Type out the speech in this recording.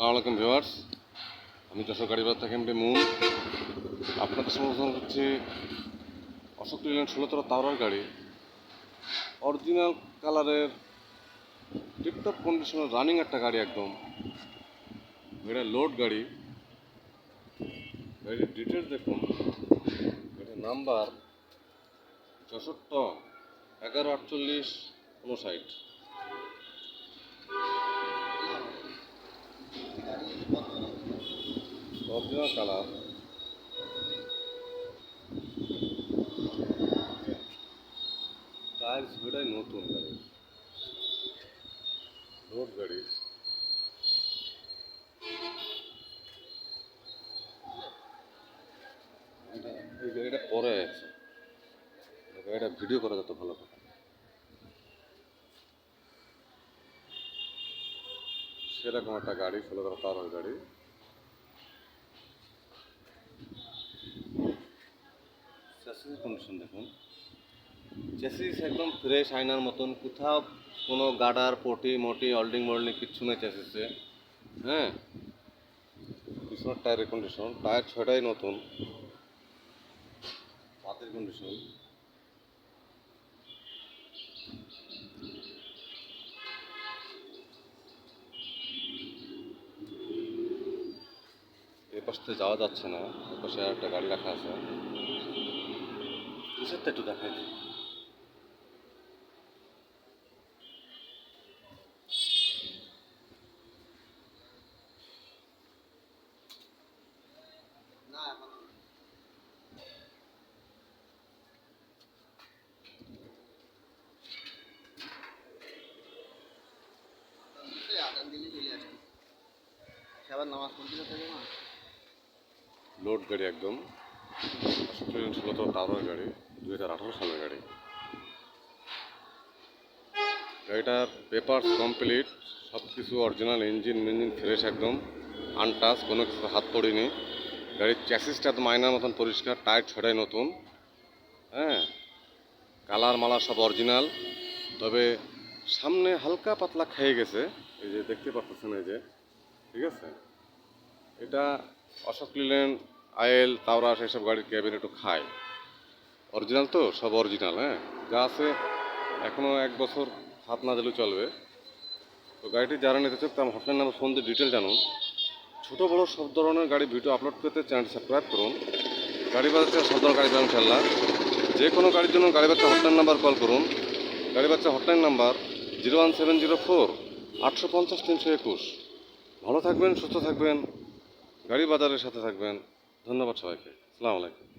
সালাম ভিউয়ার্স। আমি যশোর গাড়িবাজার থেকে এমডি মুন আপনাদের সমর্থন করছি অশোক লিল্যান্ড ষোলোতলা তাওয়ার গাড়ি। অরিজিনাল কালারের টিপটপ কন্ডিশনের রানিং একটা গাড়ি একদম। এটা লোড গাড়ি। গাড়ির ডিটেলস দেখুন। গাড়ির নাম্বার চৌষট্ট, এগারো, আটচল্লিশ উনষাট অরিজিনাল কালার নতুন গাড়ি রোড গাড়ি এটা এই গাড়িটা পরে আছে গাড়িটা ভিডিও করা যেত ভালো করে সেরকম একটা গাড়ি, ষোলো তার গাড়ি। চ্যাসিস কন্ডিশন দেখুন। চ্যাসিস একদম ফ্রেশ আয়নার মতন, কোথাও কোনো গাডার, পটি, মটি অল্ডিং মল্ডিং কিচ্ছু নেই চ্যাসিসে হ্যাঁ? পিছনের টায়ারের কন্ডিশন টায়ার ছয়টাই নতুন। হাতের কন্ডিশন এ পাশ যাওয়া যাচ্ছে না এ পাশে একটা গাড়ি রাখা আছে। কিসেরটা একটু দেখাই দিই। লোড গাড়ি একদম। ষোলোতলা টাওয়ার গাড়ি। দুই হাজার আঠারো সালের গাড়ি। গাড়িটার পেপার কমপ্লিট সব কিছু অরিজিনাল ইঞ্জিন মিঞ্জিন ফ্রেশ একদম আনটাচ কোনো কিছু হাত পড়িনি। গাড়ির চ্যাসিসটা তো মাইনার মতন পরিষ্কার টায়ার ছড়াই নতুন। হ্যাঁ কালার মালার সব অরিজিনাল তবে সামনে হালকা পাতলা খেয়ে গেছে। এই যে দেখতে পাচ্ছেন এই যে, ঠিক আছে? এটা অশোক লিল্যান্ড আয়েল তাওরা সেসব গাড়ির ক্যাবিন একটু খায়। অরিজিনাল তো, সব অরিজিনাল হ্যাঁ? যা আছে এখনও এক বছর হাত না দিলেও চলবে। তো গাড়িটি যারা নিতে চান, তার হটলাইন নাম্বার ফোন দিয়ে ডিটেল জানুন। ছোটো, বড়ো, সব ধরনের গাড়ি ভিডিও আপলোড করতে চ্যানেলটি সাবস্ক্রাইব করুন। গাড়ি বাজাচ্ছে সব ধরনের গাড়ি পাবেন ইনশাল্লাহ যে কোনো গাড়ির জন্য গাড়ি বাচ্চা হটলাইন নাম্বার কল করুন। গাড়ি বাচ্চা hotline number zero one seven zero four আটশো পঞ্চাশ তিনশো একুশ। ভালো থাকবেন, সুস্থ থাকবেন, গাড়ি বাজারের সাথে থাকবেন। ধন্যবাদ সবাইকে। আসসালামু আলাইকুম।